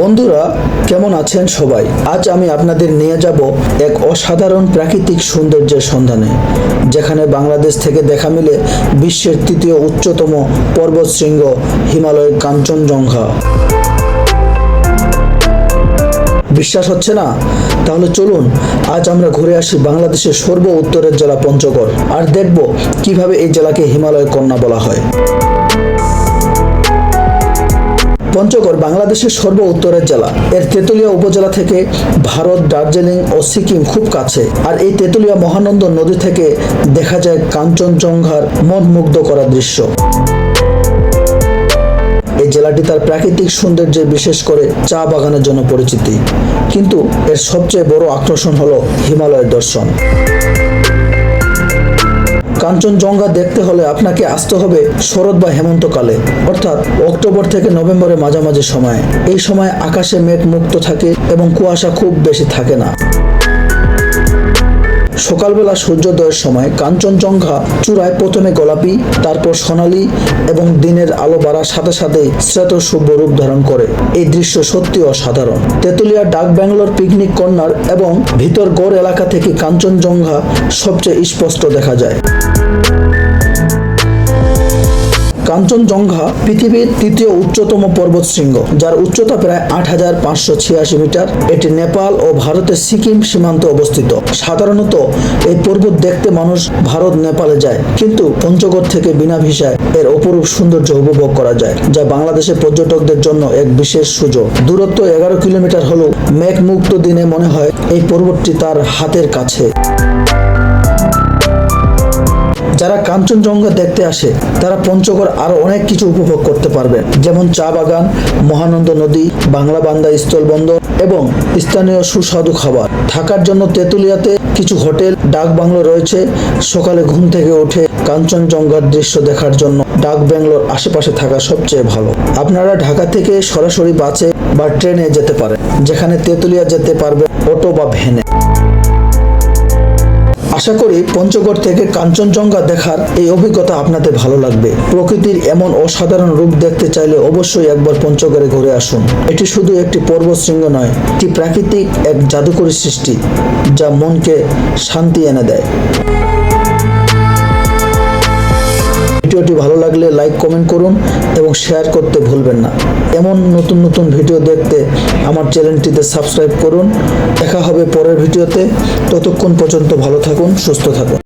বন্ধুরা, কেমন আছেন সবাই? আজ আমি আপনাদের নিয়ে যাব এক অসাধারণ প্রাকৃতিক সৌন্দর্যের সন্ধানে, যেখানে বাংলাদেশ থেকে দেখা মিলে বিশ্বের তৃতীয় উচ্চতম পর্বতশৃঙ্গ হিমালয়ের কাঞ্চনজঙ্ঘা। বিশ্বাস হচ্ছে না? তাহলে চলুন, আজ আমরা ঘুরে আসি বাংলাদেশের সর্ব উত্তরের জেলা পঞ্চগড়, আর দেখব কীভাবে এই জেলাকে হিমালয়ের কন্যা বলা হয়। পঞ্চগড় বাংলাদেশের সর্ব উত্তরের জেলা। এর তেঁতুলিয়া উপজেলা থেকে ভারত, দার্জিলিং ও সিকিম খুব কাছে। আর এই তেঁতুলিয়া মহানন্দ নদী থেকে দেখা যায় কাঞ্চনজঙ্ঘার মন মুগ্ধ করা দৃশ্য। এই জেলাটি তার প্রাকৃতিক সৌন্দর্যে বিশেষ করে চা বাগানের জন্য পরিচিতি। কিন্তু এর সবচেয়ে বড় আকর্ষণ হলো হিমালয়ের দর্শন। কাঞ্চনজঙ্ঘা দেখতে হলে আপনাকে আসতে হবে শরৎ বা হেমন্তকালে, অর্থাৎ অক্টোবর থেকে নভেম্বরের মাঝামাঝি সময়। এই সময় আকাশে মেঘ মুক্ত থাকে এবং কুয়াশা খুব বেশি থাকে না। সকালবেলা সূর্যোদয়ের সময় কাঞ্চনজঙ্ঘা চূড়ায় প্রথমে গোলাপি, তারপর সোনালি এবং দিনের আলো বাড়ার সাথে সাথে শ্রেত শুভ রূপ ধারণ করে। এই দৃশ্য সত্যি অসাধারণ। তেতুলিয়া ডাক ব্যাঙ্গালোর পিকনিক কর্নার এবং ভিতর গড় এলাকা থেকে কাঞ্চনজঙ্ঘা সবচেয়ে স্পষ্ট দেখা যায়। কাঞ্চনজঙ্ঘা পৃথিবীর তৃতীয় উচ্চতম পর্বতশৃঙ্গ, যার উচ্চতা প্রায় আট হাজার পাঁচশো ছিয়াশি মিটার। এটি নেপাল ও ভারতের সিকিম সীমান্তে অবস্থিত। সাধারণত এই পর্বত দেখতে মানুষ ভারত, নেপালে যায়, কিন্তু পঞ্চগড় থেকে বিনা ভিসায় এর অপরূপ সৌন্দর্য উপভোগ করা যায়, যা বাংলাদেশের পর্যটকদের জন্য এক বিশেষ সুযোগ। দূরত্ব এগারো কিলোমিটার হলেও মেঘমুক্ত দিনে মনে হয় এই পর্বতটি তার হাতের কাছে। যারা কাঞ্চনজঙ্ঘা দেখতে আসে, তারা পঞ্চগড় আরও অনেক কিছু উপভোগ করতে পারবেন যেমন চা বাগান, মহানন্দ নদী, বাংলা বান্দা স্থলবন্দর এবং স্থানীয় সুস্বাদু খাবার। থাকার জন্য তেঁতুলিয়াতে কিছু হোটেল, ডাক বাংলো রয়েছে। সকালে ঘুম থেকে উঠে কাঞ্চনজঙ্ঘার দৃশ্য দেখার জন্য ডাক ব্যাঙ্গলোর আশেপাশে থাকা সবচেয়ে ভালো। আপনারা ঢাকা থেকে সরাসরি বাসে বা ট্রেনে যেতে পারেন, যেখানে তেঁতুলিয়া যেতে পারবে অটো বা ভ্যানে। আশা করি পঞ্চগড় থেকে কাঞ্চনজঙ্ঘা দেখার এই অভিজ্ঞতা আপনাদের ভালো লাগবে। প্রকৃতির এমন অসাধারণ রূপ দেখতে চাইলে অবশ্যই একবার পঞ্চগড়ে ঘুরে আসুন। এটি শুধু একটি পর্বতশৃঙ্গ নয়, এটি প্রাকৃতিক এক জাদুকরী সৃষ্টি যা মনকে শান্তি এনে দেয়। ভিডিওটি ভালো লাগলে লাইক, কমেন্ট করুন এবং শেয়ার করতে ভুলবেন না। এমন নতুন নতুন ভিডিও দেখতে আমার চ্যানেলটিতে সাবস্ক্রাইব করুন। দেখা হবে পরের ভিডিওতে। ততক্ষণ পর্যন্ত ভালো থাকুন, সুস্থ থাকুন।